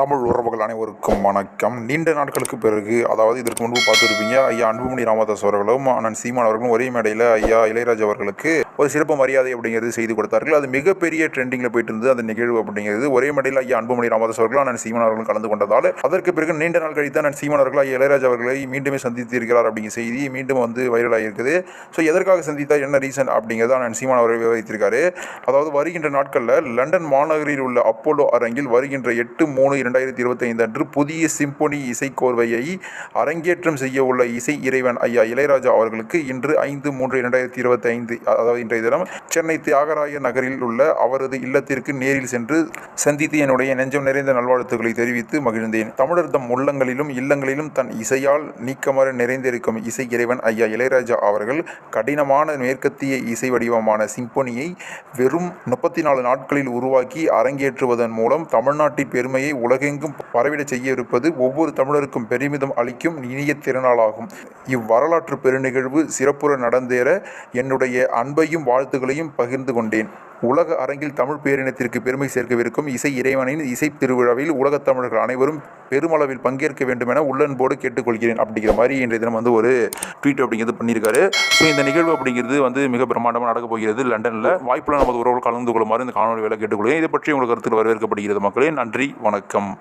தமிழ் உறவுகள் அனைவருக்கும் வணக்கம். நீண்ட நாட்களுக்கு பிறகு அதாவது இதற்கு முன்பு பார்த்துருப்பீங்க ஐயா அன்புமணி ராமதாஸ் அவர்களும் அண்ணன் சீமான் அவர்களும் ஒரே மேடையில் ஐயா இளையராஜா அவர்களுக்கு ஒரு சிறப்பு மரியாதை அப்படிங்கிறது செய்து கொடுத்தார்கள். அது மிகப்பெரிய ட்ரெண்டிங்கில் போயிட்டு இருந்தது. அந்த நிகழ்வு அப்படிங்கிறது ஒரே மேடையில் ஐயா அன்புமணி ராமதாஸ் அவர்களும் அண்ணன் சீமான் அவர்களும் கலந்து கொண்டதால் அதற்கு பிறகு நீண்ட நாள் கழித்து அண்ணன் சீமான் அவர்கள் ஐயா இளையராஜா அவர்களை மீண்டுமே சந்தித்திருக்கிறார் அப்படிங்கிற செய்தி மீண்டும் வந்து வைரலாக இருக்குது ஸோ எதற்காக சந்தித்தார்? என்ன ரீசன் அப்படிங்கிறத அண்ணன் சீமான் அவர்கள் விவரித்திருக்காரு. அதாவது வருகின்ற நாட்களில் லண்டன் மாநகரில் உள்ள அப்போலோ அரங்கில் வருகின்ற எட்டு மூணு இரண்டாயிரத்தி இருபத்தைந்து அன்று புதிய சிம்பொனி இசைக்கோர்வையை அரங்கேற்றம் செய்ய உள்ள இசை இறைவன் ஐயா இளையராஜா அவர்களுக்கு இன்று ஐந்து மூன்று இரண்டாயிரத்தி இருபத்தி ஐந்து அதாவது இன்றைய தினம் சென்னை தியாகராய நகரில் உள்ள அவரது இல்லத்திற்கு நேரில் சென்று சந்தித்து என்னுடைய நெஞ்சம் நிறைந்த நல்வாழ்த்துக்களை தெரிவித்து மகிழ்ந்தேன். தமிழர் தம் உள்ளங்களிலும் இல்லங்களிலும் தன் இசையால் நீக்கமர நிறைந்திருக்கும் இசை இறைவன் ஐயா இளையராஜா அவர்கள் கடினமான மேற்கத்திய இசை வடிவமான சிம்பொனியை வெறும் முப்பத்தி நாலு நாட்களில் உருவாக்கி அரங்கேற்றுவதன் மூலம் தமிழ்நாட்டின் பெருமையை உலக உலகெங்கும் பரவிடச் செய்ய இருப்பது ஒவ்வொரு தமிழருக்கும் பெருமிதம் அளிக்கும் இனிய திருநாளாகும். இவ்வரலாற்று பெருநிகழ்வு சிறப்புற நடந்தேற என்னுடைய அன்பையும் வாழ்த்துக்களையும் பகிர்ந்து கொண்டேன். உலக அரங்கில் தமிழ் பேரினத்திற்கு பெருமை சேர்க்கவிருக்கும் இசை இறைவனின் இசை திருவிழாவில் உலகத் தமிழர்கள் அனைவரும் பெருமளவில் பங்கேற்க வேண்டும் என உள்ளன்போடு கேட்டுக்கொள்கிறேன் அப்படிங்கிற மாதிரி இன்றைய தினம் வந்து ஒரு ட்வீட் அப்படிங்கிறது பண்ணியிருக்காரு. ஸோ இந்த நிகழ்வு அப்படிங்கிறது வந்து மிக பிரமாண்டமாக நடக்கப் போகிறது லண்டனில். வாய்ப்புள்ள நமது உறவுகள் கலந்து கொள்ளுமாறு இந்த காணொலி வேலை கேட்டுக்கொள்கிறேன். இதை பற்றி உங்களுக்கு கருத்தில் வரவேற்கப்படுகிறது மக்களே. நன்றி. வணக்கம்.